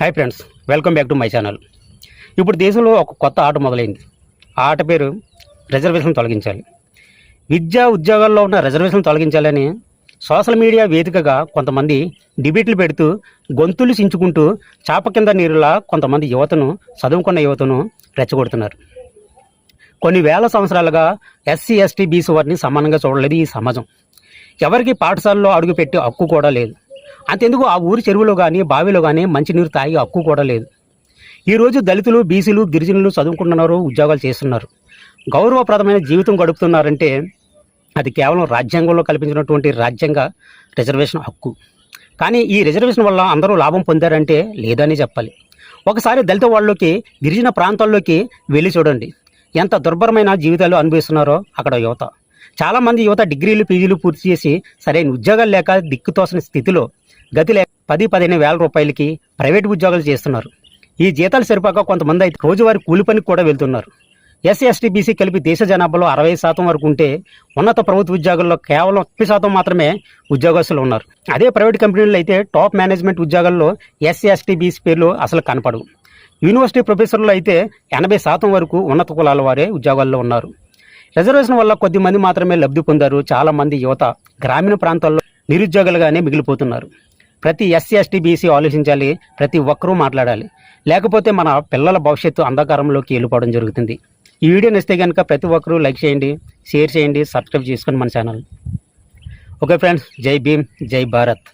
Hi friends welcome back to my channel ఇప్పుడు దేశంలో ఒక కొత్త ఆట మొదలైంది. ఆ ఆట పేరు రిజర్వేషన్ తొలగించాలి. విద్యా ఉద్యోగాల్లో ఉన్న రిజర్వేషన్ తొలగించాలని సోషల్ మీడియా వేదికగా కొంతమంది డిబేట్లు పెడుతూ గొంతులు చించుకుంటూ చాప కింద నీరులా కొంతమంది యువతను చదువుకున్న యువతను రెచ్చగొడుతున్నారు. కొన్ని వేల సంవత్సరాలుగా ఎస్సీ ఎస్టీ బీసీ వారిని సమానంగా చూడలేదు ఈ సమాజం. ఎవరికి పాఠశాలలో అడుగుపెట్టే హక్కు కూడా లేదు. అంతెందుకు ఆ ఊరి చెరువులో కానీ బావిలో కానీ మంచినీరు తాగే హక్కు కూడా లేదు. ఈరోజు దళితులు బీసీలు గిరిజనులు చదువుకుంటున్నారు ఉద్యోగాలు చేస్తున్నారు. గౌరవప్రదమైన జీవితం గడుపుతున్నారంటే అది కేవలం రాజ్యాంగంలో కల్పించినటువంటి రాజ్యాంగ రిజర్వేషన్ హక్కు. కానీ ఈ రిజర్వేషన్ వల్ల అందరూ లాభం పొందారంటే లేదని చెప్పాలి. ఒకసారి దళిత వాళ్ళలోకి గిరిజన ప్రాంతాల్లోకి వెళ్ళి చూడండి. ఎంత దుర్భరమైన జీవితాలు అనుభవిస్తున్నారో అక్కడ యువత. చాలామంది యువత డిగ్రీలు పీజీలు పూర్తి చేసి సరైన ఉద్యోగాలు లేక దిక్కుతోసిన స్థితిలో గతి లేక పది పదిహేను వేల రూపాయలకి ప్రైవేట్ ఉద్యోగాలు చేస్తున్నారు. ఈ జీతాలు సరిపోక కొంతమంది అయితే రోజువారీ కూలి పనికి కూడా వెళ్తున్నారు. ఎస్సీ ఎస్టీ బీసీ కలిపి దేశ జనాభాలో అరవై శాతం వరకు ఉంటే ఉన్నత ప్రభుత్వ ఉద్యోగాల్లో కేవలం ఒక్క శాతం మాత్రమే ఉద్యోగస్తులు ఉన్నారు. అదే ప్రైవేట్ కంపెనీల్లో అయితే టాప్ మేనేజ్మెంట్ ఉద్యోగాల్లో ఎస్సీ ఎస్టీ బీసీ పేర్లు అసలు కనపడవు. యూనివర్సిటీ ప్రొఫెసర్లు అయితే ఎనభై శాతం వరకు ఉన్నత కులాల వారే ఉద్యోగాల్లో ఉన్నారు. రిజర్వేషన్ వల్ల కొద్ది మంది మాత్రమే లబ్ధి పొందారు. చాలామంది యువత గ్రామీణ ప్రాంతాల్లో నిరుద్యోగులుగానే మిగిలిపోతున్నారు. ప్రతి ఎస్సీ ఎస్టీ బీసీ ఆలోచించాలి ప్రతి ఒక్కరూ మాట్లాడాలి. లేకపోతే మన పిల్లల భవిష్యత్తు అంధకారంలోకి వెళ్ళిపోవడం జరుగుతుంది. ఈ వీడియో నచ్చితే కనుక ప్రతి ఒక్కరూ లైక్ చేయండి షేర్ చేయండి సబ్స్క్రైబ్ చేసుకోండి మన ఛానల్. ఓకే ఫ్రెండ్స్ జై భీమ్ జై భారత్.